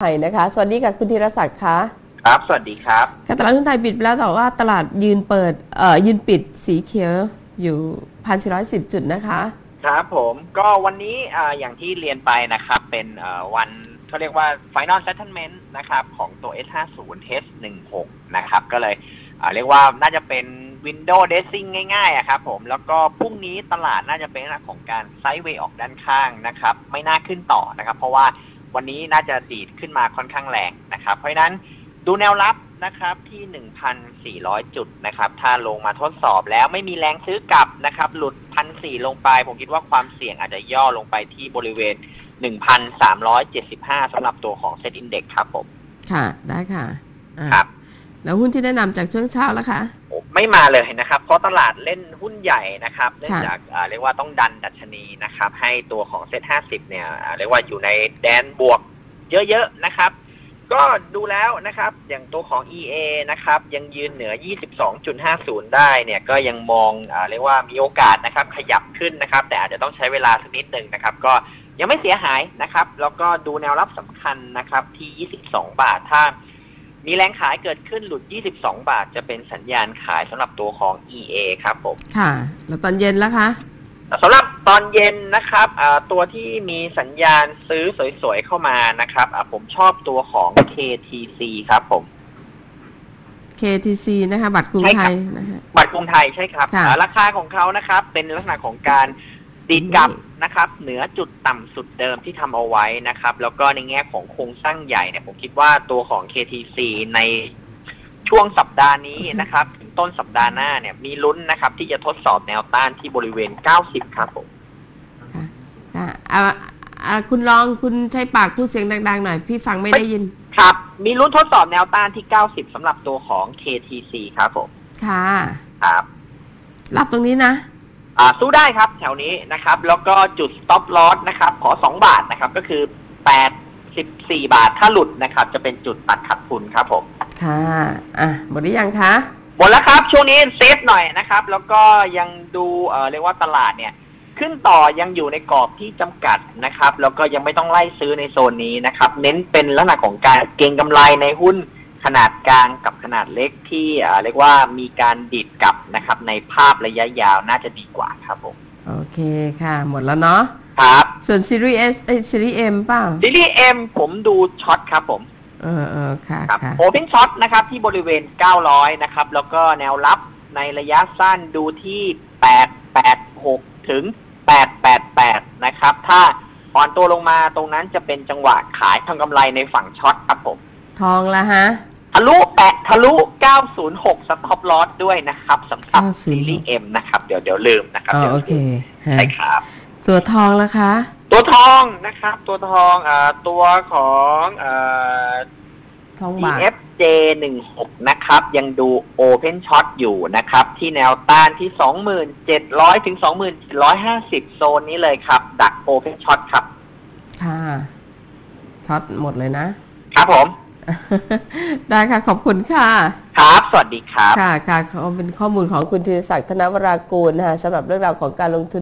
ไทยนะคะ สวัสดีค่ะคุณธีรศักดิ์คะครับ สวัสดีครับค่ะตลาดหุ้นไทยปิดไปแล้วแต่ว่าตลาดยืนเปิดเอ่อยืนปิดสีเขียวอยู่พันสี่ร้อยสิบจุดนะคะ ครับผมก็วันนี้อ่าอย่างที่เรียนไปนะครับ เป็นอ่าวันเขาเรียกว่า Final Settlement นะครับ ของตัว S50 H16 นะครับ ก็เลยอ่าเรียกว่าน่าจะเป็น Window Dressing ง่ายๆอะครับผมแล้วก็พรุ่งนี้ตลาดน่าจะเป็นลักษณะของการไซด์เวย์ออกด้านข้างนะครับ ไม่น่าขึ้นต่อนะครับ เพราะว่า วันนี้น่าจะดีดขึ้นมาค่อนข้างแรงนะครับ เพราะฉะนั้นดูแนวรับนะครับที่ 1,400 จุดนะครับ ถ้าลงมาทดสอบแล้วไม่มีแรงซื้อกลับนะครับ หลุด 1,400 ลงไป ผมคิดว่าความเสี่ยงอาจจะย่อลงไปที่บริเวณ 1,375สำหรับตัวของ Set Index ครับผม ค่ะ ได้ค่ะอะครับ แล้วหุ้นที่แนะนำจากช่วงเช้าแล้วคะโอ้ไม่มาเลยนะครับ เพราะตลาดเล่นหุ้นใหญ่นะครับเนื่องค่ะจากอ่าเรียกว่าต้องดันดัชนีนะครับ ให้ตัวของเซ็ต50เนี่ยอ่าเรียกว่าอยู่ในแดนบวกเยอะๆนะครับ ก็ดูแล้วนะครับ อย่างตัวของ EA นะครับ ยังยืนเหนือ 22.50 ได้เนี่ยก็ยังมองอาเรียกว่ามีโอกาสนะครับ ขยับขึ้นนะครับ แต่อาจจะต้องใช้เวลาสักนิดหนึ่งนะครับ ก็ยังไม่เสียหายนะครับ แล้วก็ดูแนวรับสำคัญนะครับที่ 22 บาทถ้า มีแรงขายเกิดขึ้นหลุด 22 บาท จะเป็นสัญญาณขายสำหรับตัวของ EA ครับผม ค่ะ แล้วตอนเย็นแล้วคะสำหรับตอนเย็นนะครับอ่าตัวที่มีสัญญาณซื้อสวยๆเข้ามานะครับอ่าผมชอบตัวของ KTC ครับผม KTC นะคะ บัตรกรุงใช่ไทครับยนะคะบัตรกรุงไทยใช่ครับค่ะอ่าราคาของเขานะครับ เป็นลักษณะของการดีดกลับ นะครับ เหนือจุดต่ำสุดเดิมที่ทำเอาไว้นะครับ แล้วก็ในแง่ของโครงสร้างใหญ่เนี่ยผมคิดว่าตัวของ KTC ในช่วงสัปดาห์นี้นะครับถึงต้นสัปดาห์หน้าเนี่ยมีลุ้นนะครับ ที่จะทดสอบแนวต้านที่บริเวณ 90 ครับผมค่ะค่ะอ่าอ่าคุณลองคุณใช้ปากพูดเสียงดังๆหน่อย พี่ฟังไม่ได้ยิน ครับ มีลุ้นทดสอบแนวต้านที่ 90สำหรับตัวของ KTC ครับผม ค่ะ ครับ รับตรงนี้นะอ่า สู้ได้ครับแถวนี้นะครับ แล้วก็จุด stop loss นะครับ ขอ 2 บาทนะครับ ก็คือ84บาทถ้าหลุดนะครับ จะเป็นจุดตัดขาดทุนครับผม ค่ะ อะ หมดหรือยังคะหมดแล้วครับ ช่วงนี้เซฟหน่อยนะครับ แล้วก็ยังดูเอ่อเรียกว่าตลาดเนี่ย ขึ้นต่อยังอยู่ในกรอบที่จำกัดนะครับ แล้วก็ยังไม่ต้องไล่ซื้อในโซนนี้นะครับ เน้นเป็นลักษณะของการเก็งกำไรในหุ้น ขนาดกลางกับขนาดเล็กที่เอ่อเรียกว่ามีการดิดกลับนะครับ ในภาพระยะยาวน่าจะดีกว่าครับผมโอเคค่ะ หมดแล้วเนาะครับ ส่วนซีรีส์ S เอ้ยซีรีส์ M เปล่าดิลี่เอ็มผมดูช็อตครับผมเออเออค่ะครับค่ะโอเพนช็อตนะครับที่บริเวณ 900 นะครับ แล้วก็แนวรับในระยะสั้นดูที่ 886 ถึง 888 นะครับ ถ้าอ่อนตัวลงมาตรงนั้นจะเป็นจังหวะขายทางกำไรในฝั่งช็อตครับผม ทองละฮะ ทะลุแปะทะลุ 906 สต็อปลอสด้วยนะครับสำหรับ906 ซีรีส์เอ็มนะครับ เดี๋ยวเดี๋ยวลืมนะครับอ๋อดี๋ยวโอเคฮะใช่ครับตัวทองละคะ ตัวทองนะครับ ตัวทองอ่าตัวของอ่า ทองบาท EFJ 1 6นะครับ ยังดู Open Shot อยู่นะครับ ที่แนวต้านที่ 2700 ถึง 2750 โซนนี้เลยครับ ดัก Open Shot ครับ ค่ะช็อตหมดเลยนะ ครับผม ได้ค่ะ ขอบคุณค่ะ ครับ สวัสดีครับ ค่ะค่ะเขาเป็นข้อมูลของคุณธีรศักดิ์ธนวรากูลนะคะสำหรับเรื่องราวของการลงทุน